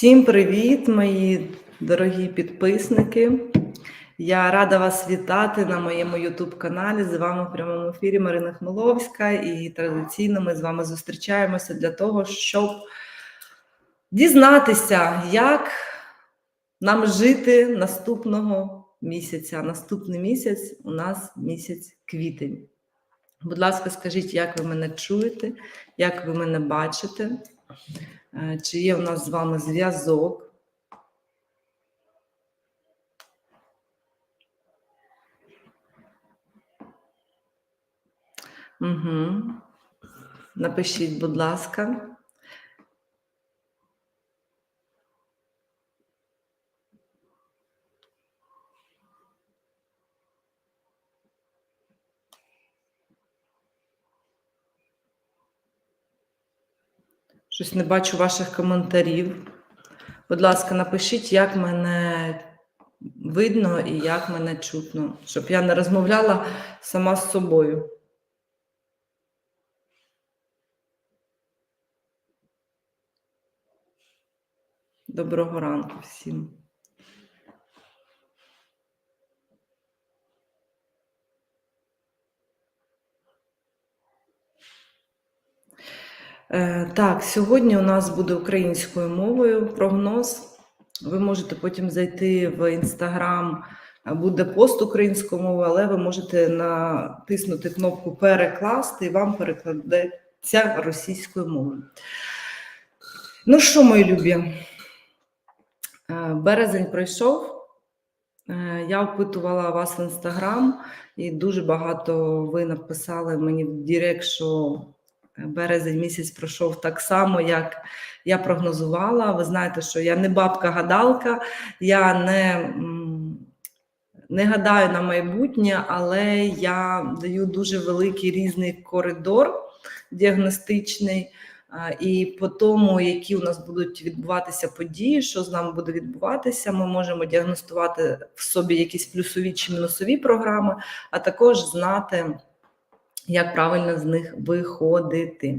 Всім привіт, мої дорогі підписники. Я рада вас вітати на моєму YouTube-каналі. З вами в прямому ефірі Марина Хмеловська, і традиційно ми з вами зустрічаємося для того, щоб дізнатися, як нам жити наступного місяця. Наступний місяць у нас місяць квітень. Будь ласка, скажіть, як ви мене чуєте, як ви мене бачите? Е, Чи є у нас з вами зв'язок? Угу. Напишіть, будь ласка. Щось не бачу ваших коментарів. Будь ласка, напишіть, як мене видно і як мене чутно, щоб я не розмовляла сама з собою. Доброго ранку всім. Так, сьогодні у нас буде українською мовою прогноз. Ви можете потім зайти в інстаграм, буде пост українською мовою, але ви можете натиснути кнопку Перекласти і вам перекладеться російською мовою. Ну що, мої любі, Е, березень пройшов. Е, Я опитувала вас в інстаграм, і дуже багато ви написали мені в Дірект, що березень місяць пройшов так само, як я прогнозувала. Ви знаєте, що я не бабка-гадалка, я не, не гадаю на майбутнє, але я даю дуже великий різний коридор діагностичний. І по тому, які у нас будуть відбуватися події, що з нами буде відбуватися, ми можемо діагностувати в собі якісь плюсові чи мінусові програми, а також знати, як правильно з них виходити.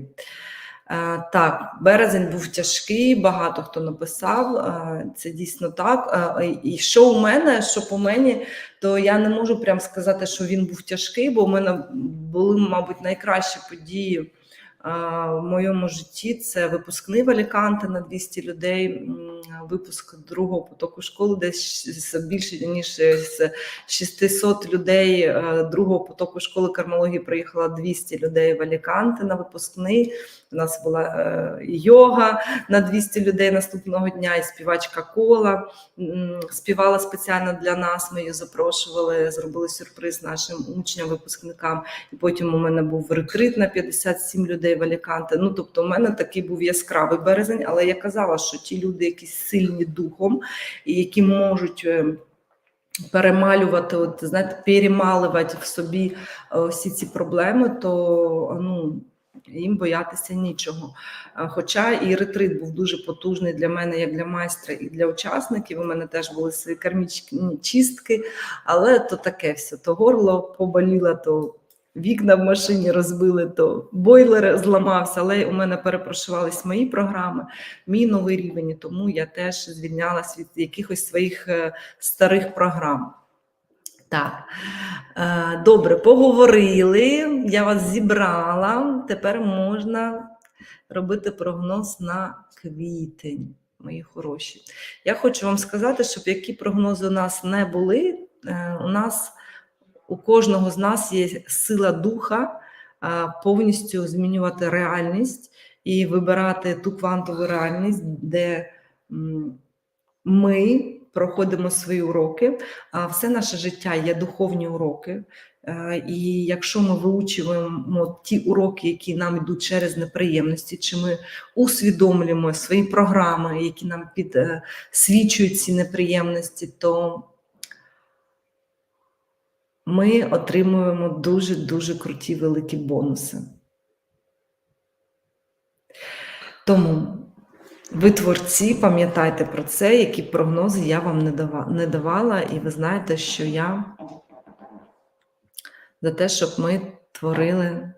Е, Так, березень був тяжкий, багато хто написав. е, Це дійсно так. Е, І що у мене, що по мені, то я не можу прям сказати, що він був тяжкий, бо у мене були, мабуть, найкращі події в моєму житті це випускний в Аліканте на 200 людей, випуск другого потоку школи, десь більше ніж з 600 людей е, другого потоку школи кармології приїхало 200 людей в Аліканте на випускний. У нас була е, йога на 200 людей наступного дня, і співачка кола співала спеціально для нас. Ми її запрошували, зробили сюрприз нашим учням, випускникам. І потім у мене був ретрит на 57 людей в Аліканте. Ну тобто, у мене такий був яскравий березень, але я казала, що ті люди, які сильні духом які можуть. е, Перемалювати, от знаєте, перемалювати в собі е, всі ці проблеми, то ну їм боятися нічого. Хоча і ретрит був дуже потужний для мене, як для майстра, і для учасників. У мене теж були свої кармічні чистки, але то таке все. То горло поболіло, то вікна в машині розбили, то бойлер зламався. Але у мене перепрошувались мої програми, мій новий рівень, тому я теж звільнялась від якихось своїх е, старих програм. Так, Е, добре, поговорили. Я вас зібрала. Тепер можна робити прогноз на квітень, мої хороші. Я хочу вам сказати, щоб які прогнози у нас не були, е, у нас у кожного з нас є сила духа е, повністю змінювати реальність і вибирати ту квантову реальність, де ми проходимо свої уроки. А все наше життя є духовні уроки. Е, І якщо ми виучуємо ті уроки, які нам йдуть через неприємності, чи ми усвідомлюємо свої програми, які нам підсвічують ці неприємності, то ми отримуємо дуже дуже круті великі бонуси. Тому ви творці, пам'ятайте про це, які прогнози я вам не давала, і ви знаєте, що я за те, щоб ми творили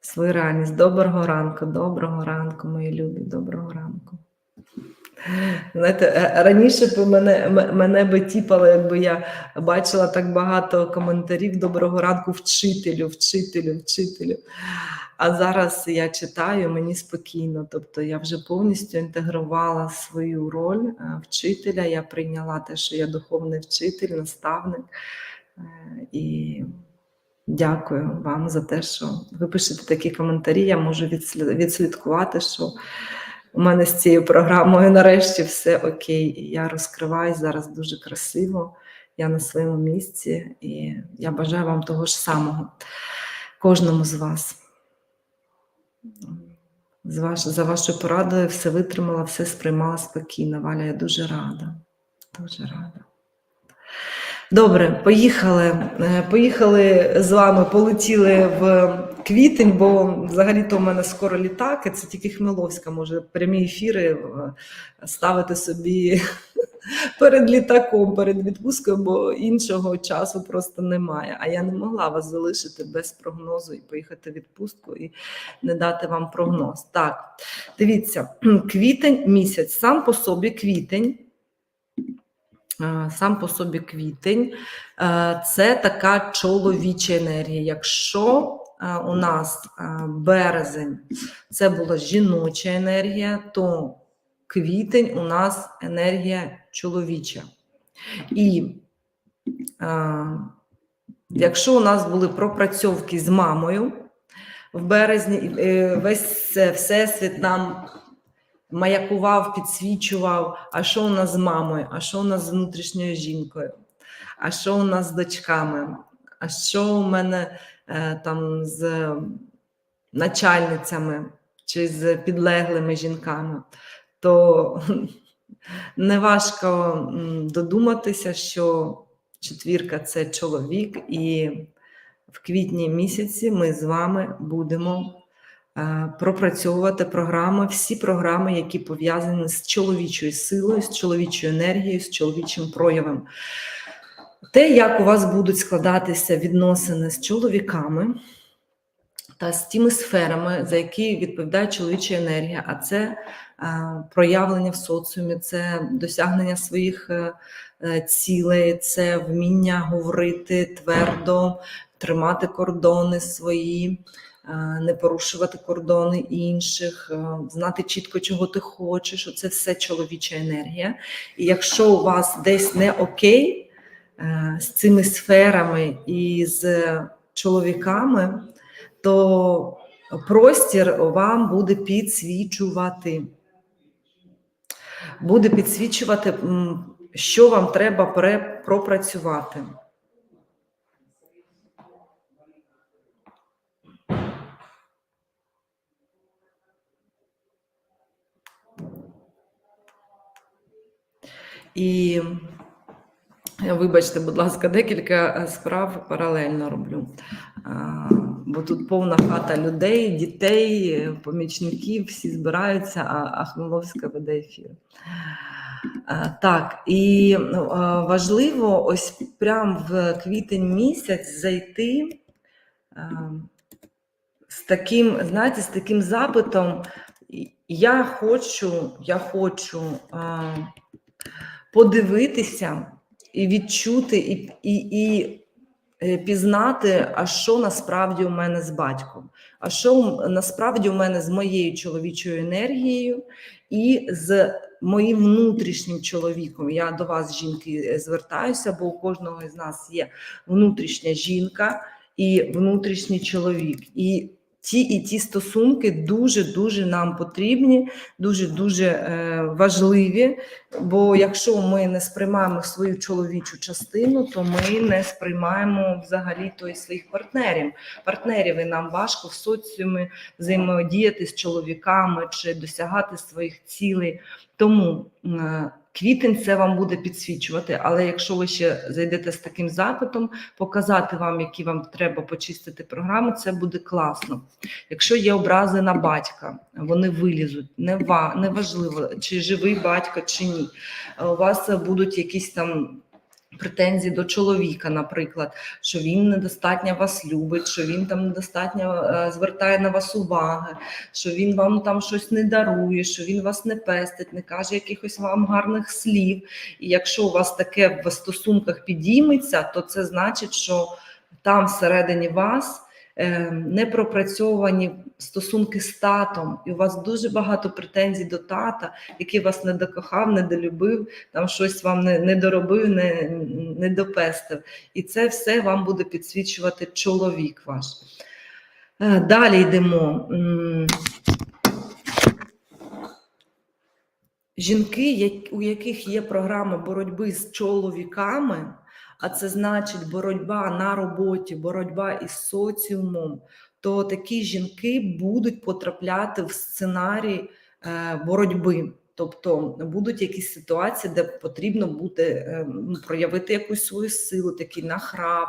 свою реальність. Доброго ранку, доброго ранку, мої любі, доброго ранку. Знаєте, е, раніше б мене, мене би тіпало, якби я бачила так багато коментарів доброго ранку вчителю, вчителю, вчителю. А зараз я читаю, мені спокійно. Тобто я вже повністю інтегрувала свою роль е, вчителя. Я прийняла те, що я духовний вчитель, наставник. Е, І дякую вам за те, що ви пишете такі коментарі. Я можу відслідкувати, що у мене з цією програмою нарешті все окей. Я розкриваюсь зараз дуже красиво. Я на своєму місці, і я бажаю вам того ж самого, кожному з вас. За вашою порадою все витримала, все сприймала спокійно. Валя, я дуже рада. Дуже рада. Добре, поїхали. Е, Поїхали з вами, полетіли в квітень, бо взагалі-то у мене скоро літак, і це тільки Хмеловська може прямі ефіри е, ставити собі перед літаком, перед відпусткою, бо іншого часу просто немає. А я не могла вас залишити без прогнозу і поїхати в відпустку і не дати вам прогноз. Так, дивіться, квітень місяць, сам по собі квітень. е, Сам по собі квітень е, це така чоловіча енергія. Якщо у нас е, березень це була жіноча енергія, то квітень у нас енергія чоловіча. І е, якщо у нас були пропрацьовки з мамою в березні, е, весь всесвіт нам маякував, підсвічував, а що у нас з мамою, а що у нас з внутрішньою жінкою, а що у нас з дочками, а що у мене е, там з начальницями чи з підлеглими жінками, то неважко додуматися, що четвірка це чоловік, і в квітні місяці ми з вами будемо е, пропрацьовувати програми, всі програми, які пов'язані з чоловічою силою, з чоловічою енергією, з чоловічим проявом. Те, як у вас будуть складатися відносини з чоловіками та з тими сферами, за які відповідає чоловіча енергія, а це е, проявлення в соціумі, це досягнення своїх е, е, цілей, це вміння говорити твердо, тримати кордони свої, не порушувати кордони інших, знати чітко, чого ти хочеш. Це все чоловіча енергія. І якщо у вас десь не окей з цими сферами і з чоловіками, то простір вам буде підсвічувати. Буде підсвічувати, що вам треба пропрацювати. І вибачте, будь ласка, декілька справ паралельно роблю. Бо тут повна хата людей, дітей, помічників, всі збираються, а Хмеловська веде ефір. Так, і ну, важливо ось прям в квітень місяць зайти з таким, знаєте, з таким запитом. Я хочу, я хочу подивитися і відчути, і, і, і е, пізнати, а що насправді у мене з батьком, а що насправді у мене з моєю чоловічою енергією і з моїм внутрішнім чоловіком. Я до вас, жінки, звертаюся, бо у кожного з нас є внутрішня жінка і внутрішній чоловік. І ті і ті стосунки дуже дуже нам потрібні, дуже дуже е, важливі. Бо якщо ми не сприймаємо свою чоловічу частину, то ми не сприймаємо взагалі то і своїх партнерів. Партнерів і нам важко в соціумі взаємодіяти з чоловіками чи досягати своїх цілей. Тому е, квітень це вам буде підсвічувати. Але якщо ви ще зайдете з таким запитом, показати вам, які вам треба почистити програми, це буде класно. Якщо є образи на батька, вони вилізуть. Не ва- не важливо, чи живий батько, чи ні. Е, У вас будуть якісь там Претензії до чоловіка, наприклад, що він недостатньо вас любить, що він там недостатньо е, звертає на вас уваги, що він вам там щось не дарує, що він вас не пестить, не каже якихось вам гарних слів. І якщо у вас таке в стосунках підійметься, то це значить, що там всередині вас е, не пропрацьовані стосунки з татом, і у вас дуже багато претензій до тата, який вас не докохав, не долюбив, там щось вам не, не доробив, не, не допестив. І це все вам буде підсвічувати чоловік ваш. Е, Далі йдемо. Жінки, у яких є програма боротьби з чоловіками, а це значить боротьба на роботі, боротьба із соціумом, то такі жінки будуть потрапляти в сценарій е, боротьби. Тобто будуть якісь ситуації, де потрібно буде е, ну, проявити якусь свою силу, такий нахрап.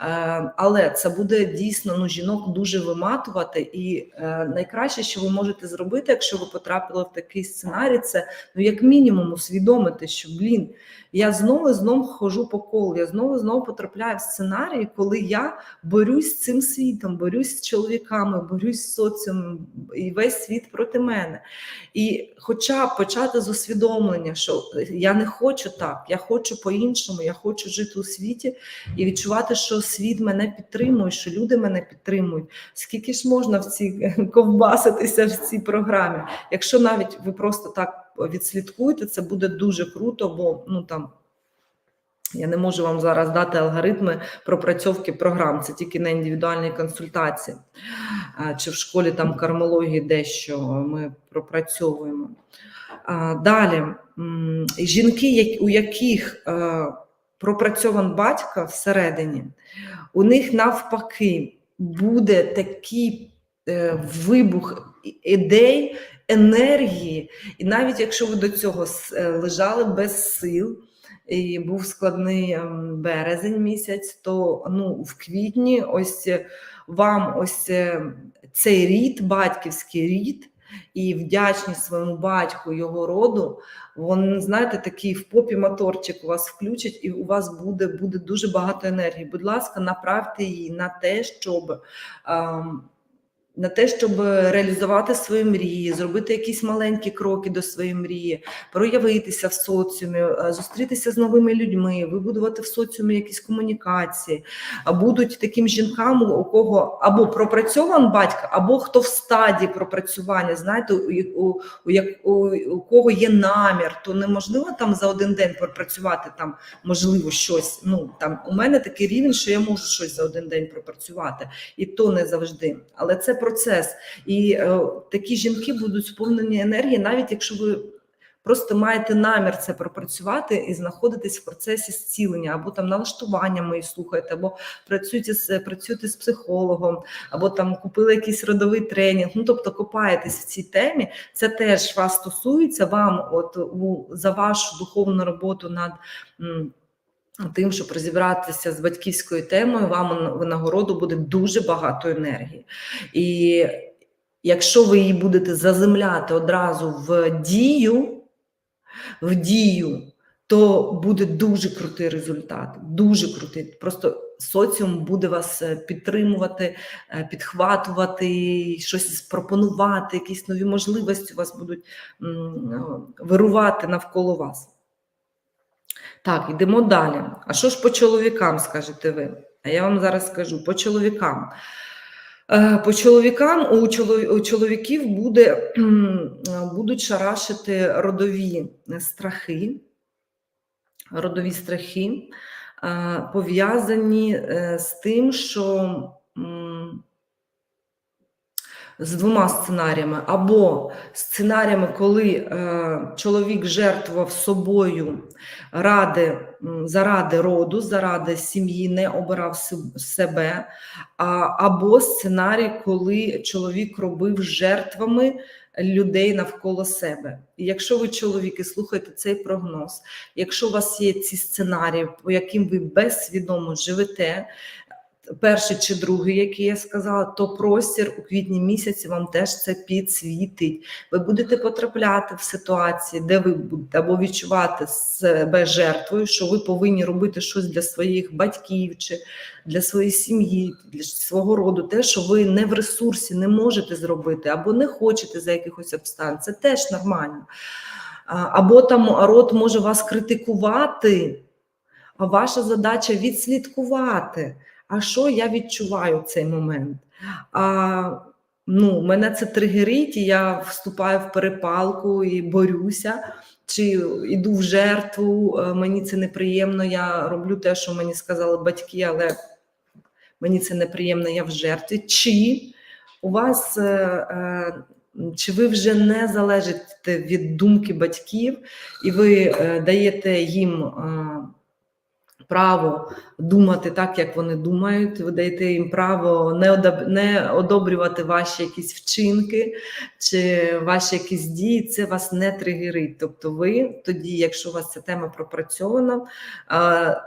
Е, але це буде дійсно ну, жінок дуже виматувати. І е, найкраще, що ви можете зробити, якщо ви потрапили в такий сценарій, це ну, як мінімум усвідомити, що блін, я знову і знову хожу по колу, я знову знову потрапляю в сценарій, коли я борюсь з цим світом, борюсь з чоловіками, борюсь з соціумом, і весь світ проти мене. І хоча б почати з усвідомлення, що я не хочу так, я хочу по-іншому, я хочу жити у світі і відчувати, що світ мене підтримує, що люди мене підтримують. Скільки ж можна в цій ковбаситися в цій програмі? Якщо навіть ви просто так відслідкуєте, це буде дуже круто, бо ну там. Я не можу вам зараз дати алгоритми пропрацьовки програм, це тільки на індивідуальній консультації. Чи в школі там кармології дещо ми пропрацьовуємо. Далі жінки, у яких е, пропрацьован батько всередині, у них навпаки буде такий е, вибух ідей, енергії, і навіть якщо ви до цього е, лежали без сил. І був складний ем, березень місяць, то ну, в квітні ось е, вам ось е, цей рід, батьківський рід, і вдячність своєму батьку, його роду, він, знаєте, такий в попі моторчик у вас включить, і у вас буде, буде дуже багато енергії. Будь ласка, направте її на те, щоб. ем, на те, щоб реалізувати свої мрії, зробити якісь маленькі кроки до своєї мрії, проявитися в соціумі, е, зустрітися з новими людьми, вибудувати в соціумі якісь комунікації. А Будуть таким жінкам, у кого або пропрацьован батько, або хто в стадії пропрацювання. Знаєте, у, у, у, у, кого є намір, то неможливо там за один день пропрацювати там, можливо, щось. Ну там у мене такий рівень, що я можу щось за один день пропрацювати, і то не завжди. Але це процес. І е, такі жінки будуть сповнені енергії, навіть якщо ви просто маєте намір це пропрацювати і знаходитесь в процесі зцілення, або там налаштування мої слухаєте, або працюєте з працюєте з психологом, або там купили якийсь родовий тренінг. Ну тобто копаєтесь в цій темі. Це теж вас стосується вам, от у за вашу духовну роботу над. м, Тим, щоб розібратися з батьківською темою, вам на винагороду буде дуже багато енергії. І якщо ви її будете заземляти одразу в дію, в дію, то буде дуже крутий результат. Дуже крутий. Просто соціум буде вас е, підтримувати, е, підхватувати, щось пропонувати, якісь нові можливості у вас будуть е, вирувати навколо вас. Так, йдемо далі. А що ж по чоловікам, скажете ви? А я вам зараз скажу по чоловікам. Е, По чоловікам у чоловіків буде, будуть шарашити родові страхи, родові страхи, е, пов'язані е, з тим, що з двома сценаріями. Або сценаріями, коли е, чоловік жертвував собою ради, заради роду, заради сім'ї, не обирав себе, а, або сценарій, коли чоловік робив жертвами людей навколо себе. І якщо ви чоловіки слухаєте цей прогноз, якщо у вас є ці сценарії, по яким ви безсвідомо живете, перший чи другий, який я сказала, то простір у квітні місяці вам теж це підсвітить. Ви будете потрапляти в ситуації, де ви будете або відчувати себе жертвою, що ви повинні робити щось для своїх батьків чи для своєї сім'ї, для свого роду, те, що ви не в ресурсі не можете зробити, або не хочете за якихось обставин. Це теж нормально. Або там рот може вас критикувати, а ваша задача відслідкувати. А що я відчуваю в цей момент? А, ну, Мене це тригерить, і я вступаю в перепалку і борюся, чи йду в жертву, е, мені це неприємно, я роблю те, що мені сказали батьки, але мені це неприємно, я в жертві. Чи у вас, е, е, чи ви вже не залежите від думки батьків, і ви даєте їм. Право думати так, як вони думають. Ви даєте їм право не одобрювати ваші якісь вчинки чи ваші якісь дії. Це вас не тригерить. Тобто, ви тоді, якщо у вас ця тема пропрацьована,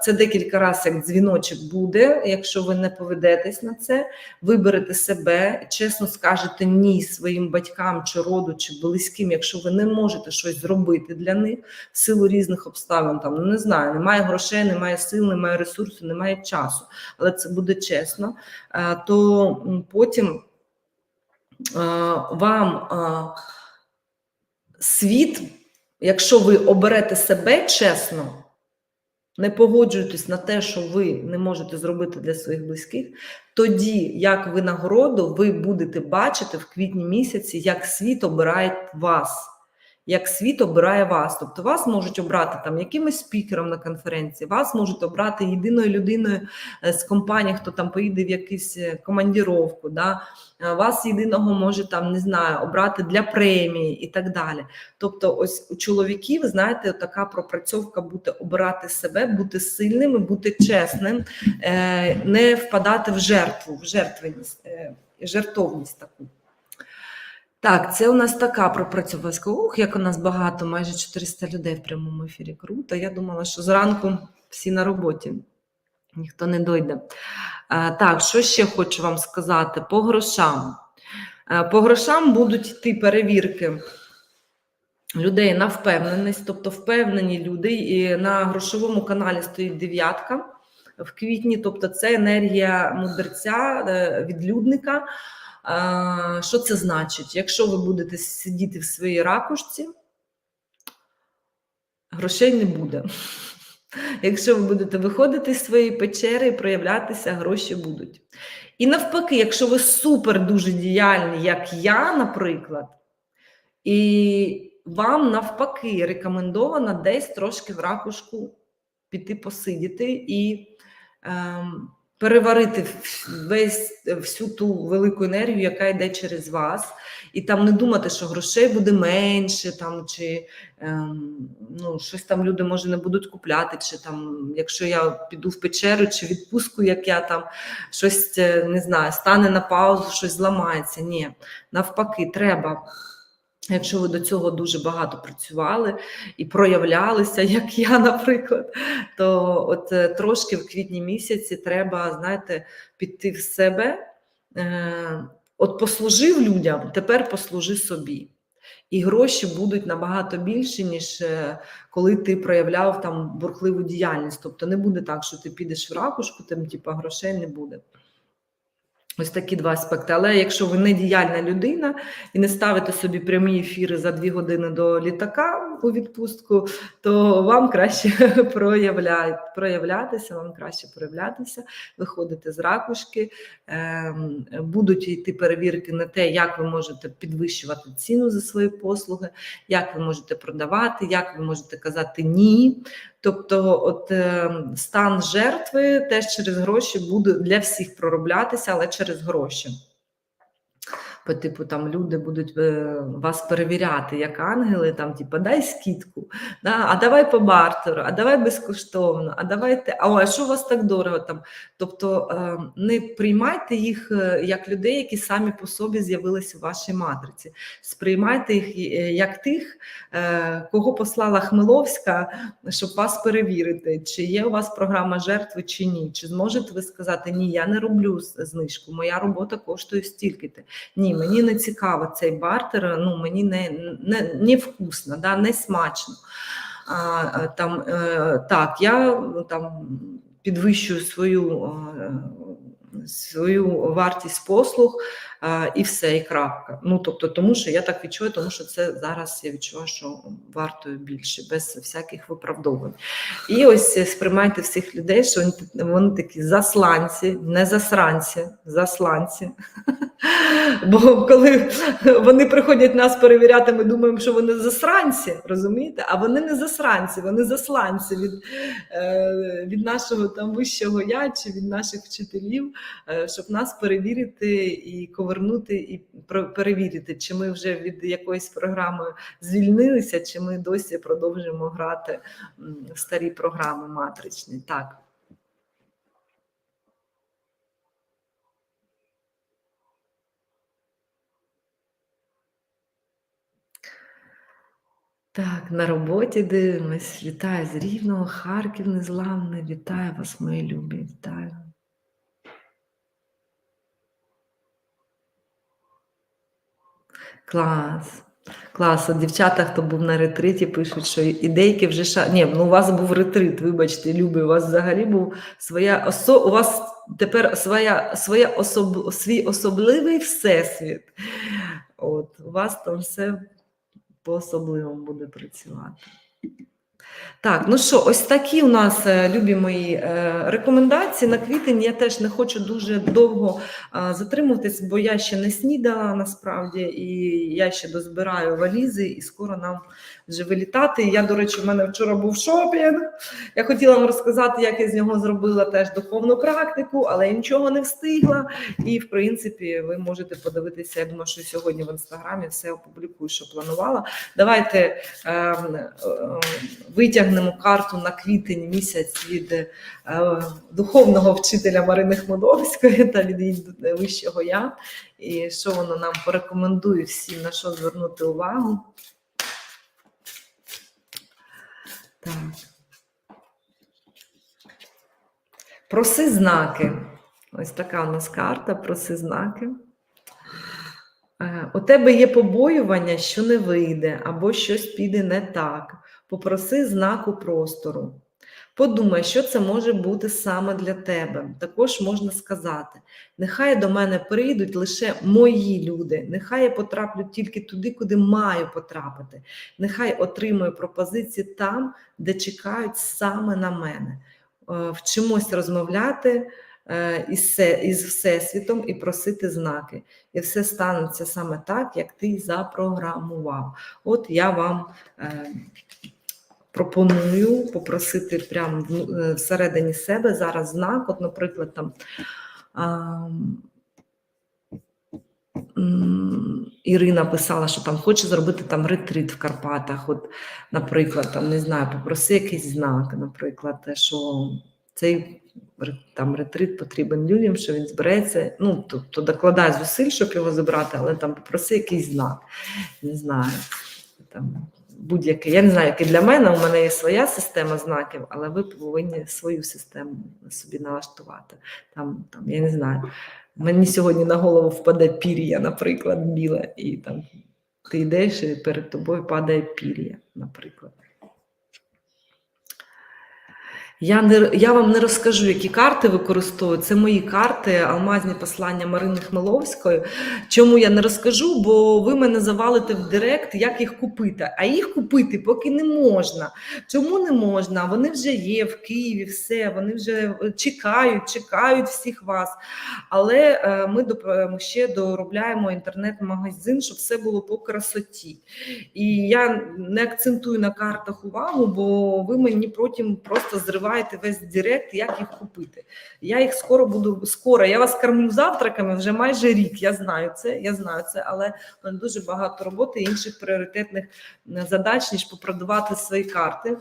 це декілька разів як дзвіночок буде. Якщо ви не поведетесь на це, виберете себе, чесно скажете ні своїм батькам чи роду, чи близьким, якщо ви не можете щось зробити для них в силу різних обставин, там ну не знаю, немає грошей, немає сил, немає ресурсу, немає часу, але це буде чесно, е, то потім е, вам е, світ, якщо ви оберете себе чесно, не погоджуєтесь на те, що ви не можете зробити для своїх близьких, тоді, як винагороду, ви будете бачити в квітні місяці, як світ обирає вас. Як світ обирає вас, тобто вас можуть обрати там якимось спікером на конференції, вас можуть обрати єдиною людиною е, з компанії, хто там поїде в якусь е, командіровку, да? Е, вас єдиного може там не знаю обрати для премії і так далі. Тобто, ось у чоловіків, знаєте, така пропрацьовка бути обирати себе, бути сильним, бути чесним, не впадати в жертву, в жертвеність, жертовність таку. Так, це у нас така пропрацьовка. Ух, як у нас багато, майже 400 людей в прямому ефірі. Круто. Я думала, що зранку всі на роботі, ніхто не дойде. А, так, що ще хочу вам сказати? По грошам. А, по грошам будуть йти перевірки людей на впевненість, тобто впевнені люди, і на грошовому каналі стоїть дев'ятка в квітні, тобто це енергія мудреця, е, відлюдника. Що це значить? Якщо ви будете сидіти в своїй ракушці, грошей не буде. Якщо ви будете виходити з своєї печери і проявлятися, гроші будуть. І навпаки, якщо ви супер дуже діяльні, як я, наприклад, і вам навпаки рекомендовано десь трошки в ракушку піти посидіти і. Ем, переварити весь всю ту велику енергію, яка йде через вас, і там не думати, що грошей буде менше, там чи ем, ну, щось там люди може не будуть купляти, чи там, якщо я піду в печеру чи відпустку, як я там щось е, не знаю, стане на паузу, щось зламається. Ні, навпаки, треба. Якщо ви до цього дуже багато працювали і проявлялися, як я, наприклад, то от е, трошки в квітні місяці треба, знаєте, піти в себе. Е, От послужив людям, тепер послужи собі. І гроші будуть набагато більші, ніж е, коли ти проявляв там бурхливу діяльність. Тобто не буде так, що ти підеш в ракушку, там типа грошей не буде. Ось такі два аспекти. Але якщо ви не діяльна людина і не ставите собі прямі ефіри за дві години до літака у відпустку, то вам краще проявля... проявлятися, вам краще проявлятися, виходити з ракушки, ем, будуть йти перевірки на те, як ви можете підвищувати ціну за свої послуги, як ви можете продавати, як ви можете казати ні. Тобто, от е, стан жертви теж через гроші буде для всіх пророблятися, але через гроші. По типу там люди будуть е, вас перевіряти як ангели, там, типу, дай скидку, да? а давай по бартеру, а давай безкоштовно, а давайте, а, що у вас так дорого там? Тобто е, не приймайте їх е, як людей, які самі по собі з'явились у вашій матриці. Сприймайте їх як тих, кого послала Хмеловська, щоб вас перевірити, чи є у вас програма жертви чи ні. Чи зможете ви сказати, ні, я не роблю знижку, моя робота коштує стільки-то. Ні, мені не цікаво цей бартер, ну мені не, не, не вкусно, да, не смачно. А, а, там, е, так, я ну, там підвищую свою, е, свою вартість послуг е, і все, і крапка. Ну, тобто, тому що я так відчуваю, тому що це зараз я відчуваю, що вартою більше, без всяких виправдовувань. І ось е, сприймайте всіх людей, що вони, такі засланці, не засранці, засланці. Бо коли вони приходять нас перевіряти, ми думаємо, що вони засранці, розумієте? А вони не засранці, вони засланці від, е, від нашого там вищого я чи від наших вчителів, е, щоб нас перевірити і ковернути, і перевірити, чи ми вже від якоїсь програми звільнилися, чи ми досі продовжуємо грати в старі програми матричні. Так. Так, на роботі дивимось. Вітаю з Рівного, Харків незламний. Вітаю вас, мої любі. Вітаю. Клас. Клас. От дівчата, хто був на ретриті, пишуть, що і деякі вже ша. Ні, ну у вас був ретрит, вибачте, Люби, У вас взагалі був своя осо... У вас тепер своя, своя особ... свій особливий всесвіт. От, у вас там все по-особливому буде працювати. Так, ну що, ось такі у нас, е, любі мої, е, рекомендації на квітень. Я теж не хочу дуже довго затримуватись, бо я ще не снідала насправді, і я ще дозбираю валізи, і скоро нам вже вилітати. Я, до речі, в мене вчора був шопінг. Я хотіла вам розказати, як я з нього зробила теж духовну практику, але я нічого не встигла. І, в принципі, ви можете подивитися. Я думаю, що сьогодні в інстаграмі все опублікую, що планувала. Давайте е, е, витягнемо карту на квітень місяць від е, духовного вчителя Марини Хмеловської та від її вищого я. І що воно нам порекомендує всім, на що звернути увагу. Так. Проси знаки. Ось така у нас карта. Проси знаки. Е, У тебе є побоювання, що не вийде, або щось піде не так. Попроси знаку простору. Подумай, що це може бути саме для тебе. Також можна сказати: нехай до мене прийдуть лише мої люди, нехай я потраплю тільки туди, куди маю потрапити. Нехай отримую пропозиції там, де чекають саме на мене. Е, Вчимось розмовляти е, із Всесвітом і просити знаки. І все станеться саме так, як ти запрограмував. От я вам. Пропоную попросити прямо е, всередині себе зараз знак. От, наприклад, там а, Ірина писала, що там хоче зробити там ретрит в Карпатах. От, наприклад, там не знаю, попроси якийсь знак, наприклад, те, що цей там ретрит потрібен людям, що він збереться. Ну, тобто докладай зусиль, щоб його забрати, але там попроси якийсь знак. Не знаю. Там будь-який. Я не знаю, яке для мене. У мене є своя система знаків, але ви повинні свою систему собі налаштувати. Там, там я не знаю. Мені сьогодні на голову впаде пір'я, наприклад, біле, і там ти йдеш, і перед тобою падає пір'я, наприклад. Я, не, я вам не розкажу, які карти використовую. Це мої карти, алмазні послання Марини Хмеловської. Чому я не розкажу? Бо ви мене завалите в директ, як їх купити. А їх купити поки не можна. Чому не можна? Вони вже є в Києві, все, вони вже е, чекають, чекають всіх вас. Але е, ми доп- ще доробляємо інтернет-магазин, щоб все було по красоті. І я не акцентую на картах увагу, бо ви мені потім просто зриваєте забиваєте весь директ, як їх купити. Я їх скоро буду скоро. Я вас кормлю завтраками вже майже рік. Я знаю це, я знаю це, але мене дуже багато роботи і інших пріоритетних е, задач, ніж попродавати свої карти.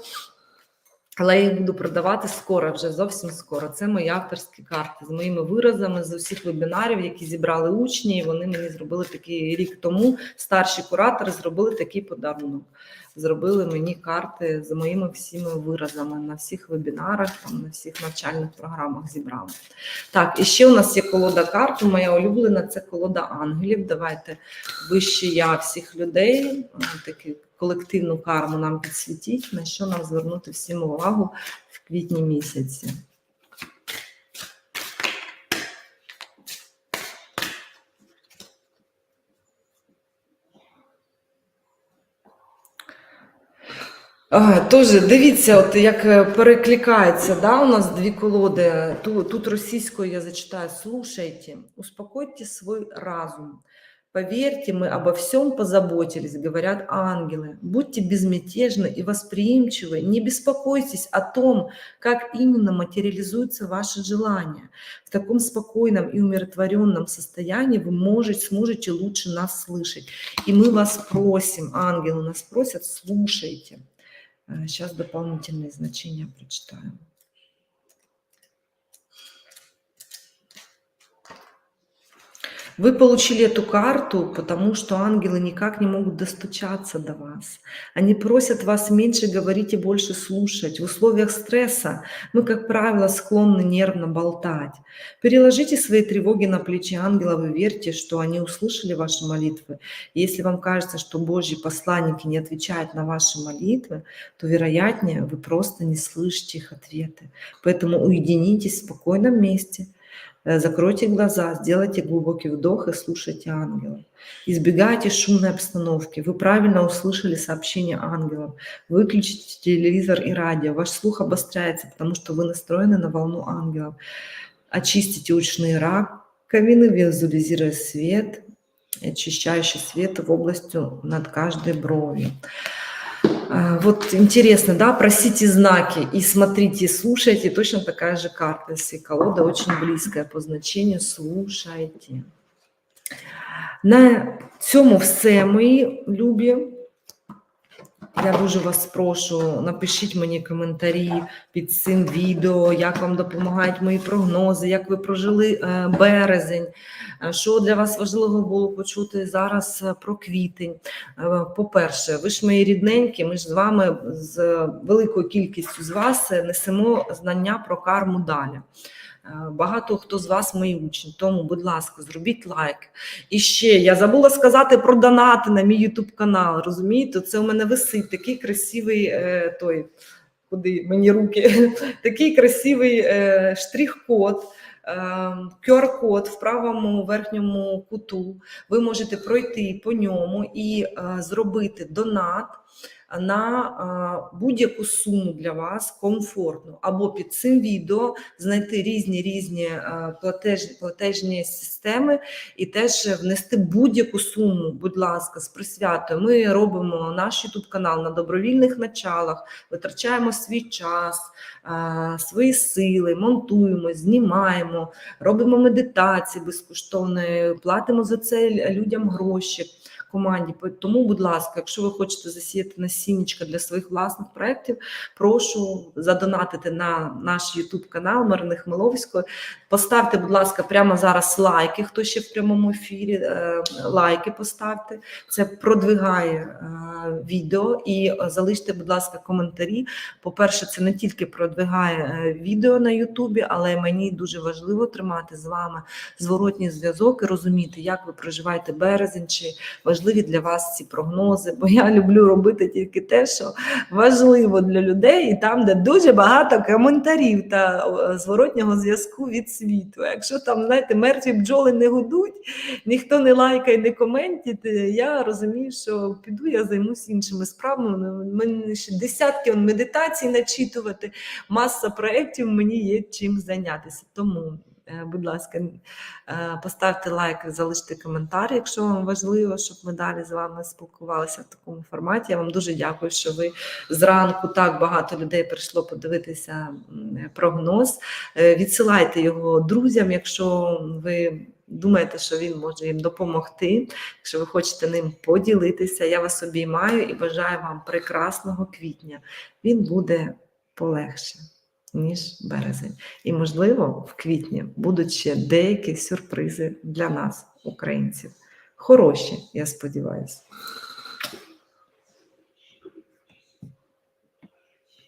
Але я їх буду продавати скоро, вже зовсім скоро. Це мої авторські карти з моїми виразами з усіх вебінарів, які зібрали учні. І вони мені зробили такий рік тому. Старші куратори зробили такий подарунок. Зробили мені карти з моїми всіми виразами на всіх вебінарах, там, на всіх навчальних програмах зібрали. Так, і ще у нас є колода карт. Моя улюблена це колода ангелів. Давайте вище я всіх людей. Таку колективну карму нам підсвітіть, на що нам звернути всім увагу в квітні місяці. Тож, дивіться, от як е, перекликається, да, у нас дві колоди. Тут, тут російською я зачитаю «Слушайте, успокойте свой разум. Поверьте, мы обо всем позаботились, говорят ангелы. Будьте безмятежны и восприимчивы, не беспокойтесь о том, как именно материализуются ваши желания. В таком спокойном и умиротворенном состоянии вы можете, сможете лучше нас слышать. И мы вас просим, ангелы нас просят, слушайте. Сейчас дополнительные значения прочитаю. Вы получили эту карту, потому что ангелы никак не могут достучаться до вас. Они просят вас меньше говорить и больше слушать. В условиях стресса мы, как правило, склонны нервно болтать. Переложите свои тревоги на плечи ангелов и верьте, что они услышали ваши молитвы. Если вам кажется, что Божьи посланники не отвечают на ваши молитвы, то, вероятнее, вы просто не слышите их ответы. Поэтому уединитесь в спокойном месте – закройте глаза, сделайте глубокий вдох и слушайте ангелов. Избегайте шумной обстановки. Вы правильно услышали сообщение ангелов. Выключите телевизор и радио. Ваш слух обостряется, потому что вы настроены на волну ангелов. Очистите ушные раковины, визуализируя свет, очищающий свет в областью над каждой бровью. А, вот интересно, да, просите знаки и смотрите, слушайте. Точно такая же карта, если колода очень близкая по значению, слушайте. На цьому все, мы любі. Я дуже вас прошу, напишіть мені коментарі під цим відео, як вам допомагають мої прогнози, як ви прожили е, березень, е, що для вас важливо було почути зараз е, про квітень. По-перше, ви ж мої рідненькі, ми ж з вами з великою кількістю з вас несемо знання про карму далі. Багато хто з вас мої учні, тому, будь ласка, зробіть лайк. І ще я забула сказати про донати на мій YouTube канал. Розумієте, це у мене висить такий красивий е, той, куди мені руки, такий красивий е, штрих-код. QR-код в правому верхньому куту. Ви можете пройти по ньому і е, зробити донат на будь-яку суму для вас комфортну, або під цим відео знайти різні різні платеж, платежні системи і теж внести будь-яку суму, будь ласка, з присвятою. Ми робимо наш YouTube канал на добровільних началах, витрачаємо свій час, свої сили, монтуємо, знімаємо, робимо медитації безкоштовно, платимо за це людям гроші команді. Тому, будь ласка, якщо ви хочете засіяти насіннячка для своїх власних проєктів, прошу задонатити на наш YouTube канал Марини Хмеловської. Поставте, будь ласка, прямо зараз лайки. Хто ще в прямому ефірі е, лайки поставте. Це продвигає е, відео і залиште, будь ласка, коментарі. По-перше, це не тільки продвигає е, відео на Ютубі, але мені дуже важливо тримати з вами зворотній зв'язок і розуміти, як ви проживаєте березень, чи важливі для вас ці прогнози. Бо я люблю робити тільки те, що важливо для людей, і там, де дуже багато коментарів та зворотнього зв'язку від світу. Якщо там, знаєте, мертві бджоли не гудуть, ніхто не лайкає, не коментить, я розумію, що піду, я займусь іншими справами. Мені ще десятки медитацій начитувати, маса проєктів, мені є чим зайнятися. Тому Е, Будь ласка, е, поставте лайк, залиште коментар, якщо вам важливо, щоб ми далі з вами спілкувалися в такому форматі. Я вам дуже дякую, що ви зранку так багато людей прийшло подивитися прогноз. Е, Відсилайте його друзям, якщо ви думаєте, що він може їм допомогти. Якщо ви хочете ним поділитися, я вас обіймаю і бажаю вам прекрасного квітня. Він буде полегше, ніж березень. І, можливо, в квітні будуть ще деякі сюрпризи для нас, українців. Хороші, я сподіваюся.